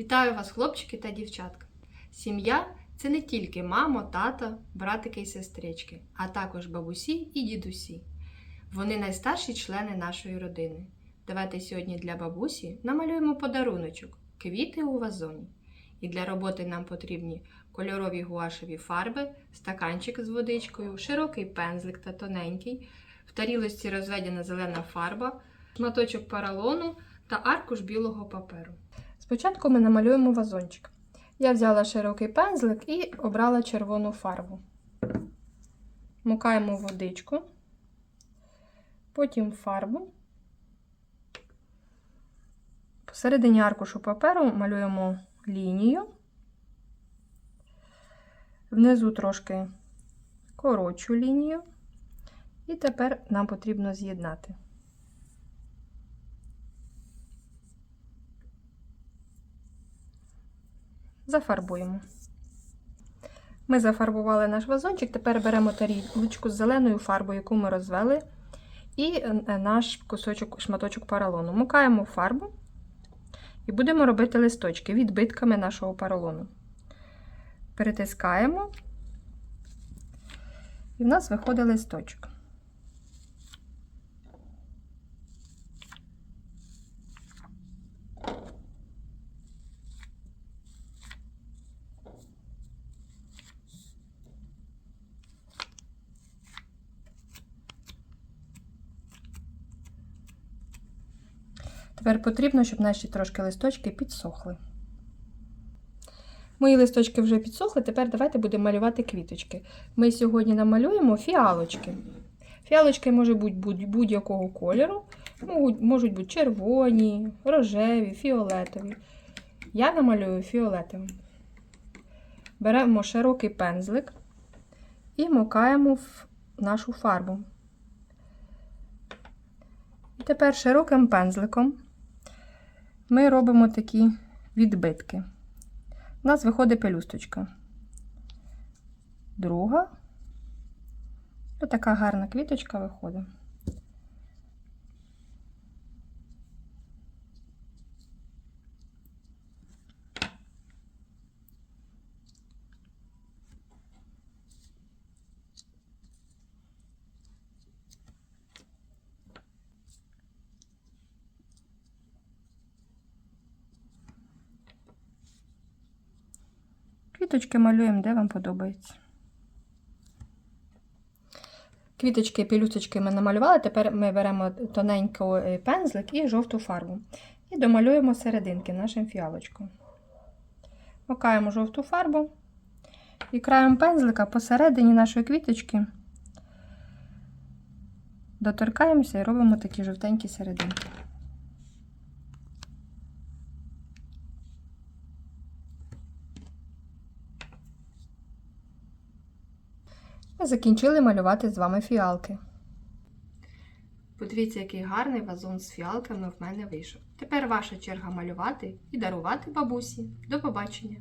Вітаю вас, хлопчики та дівчатка. Сім'я це не тільки мама, тато, братики і сестрички, а також бабусі і дідусі. Вони найстарші члени нашої родини. Давайте сьогодні для бабусі намалюємо подаруночок квіти у вазоні. І для роботи нам потрібні кольорові гуашеві фарби, стаканчик з водичкою, широкий пензлик та тоненький, в тарілочці розведена зелена фарба, шматочок поролону та аркуш білого паперу. Спочатку ми намалюємо вазончик. Я взяла широкий пензлик і обрала червону фарбу. Мукаємо водичку, потім фарбу. Посередині аркушу паперу малюємо лінію, внизу трошки коротшу лінію, і тепер нам потрібно з'єднати. Зафарбуємо. Ми зафарбували наш вазончик, тепер беремо тарілочку з зеленою фарбою, яку ми розвели, і наш кусочок, шматочок поролону. Мукаємо фарбу і будемо робити листочки відбитками нашого поролону. Перетискаємо, і в нас виходить листочок. Тепер потрібно, щоб наші трошки листочки підсохли. Мої листочки вже підсохли, тепер давайте будемо малювати квіточки. Ми сьогодні намалюємо фіалочки. Фіалочки можуть бути будь-якого кольору, можуть бути червоні, рожеві, фіолетові. Я намалюю фіолетовим. Беремо широкий пензлик і мокаємо в нашу фарбу. І тепер широким пензликом ми робимо такі відбитки. У нас виходить пелюсточка. Друга. Ось така гарна квіточка виходить. Квіточки малюємо, де вам подобається. Квіточки, пелюсточки ми намалювали, тепер ми беремо тоненький пензлик і жовту фарбу. І домалюємо серединки нашим фіалочком. Макаємо жовту фарбу і краєм пензлика посередині нашої квіточки доторкаємося і робимо такі жовтенькі серединки. Закінчили малювати з вами фіалки. Подивіться, який гарний вазон з фіалками в мене вийшов. Тепер ваша черга малювати і дарувати бабусі. До побачення!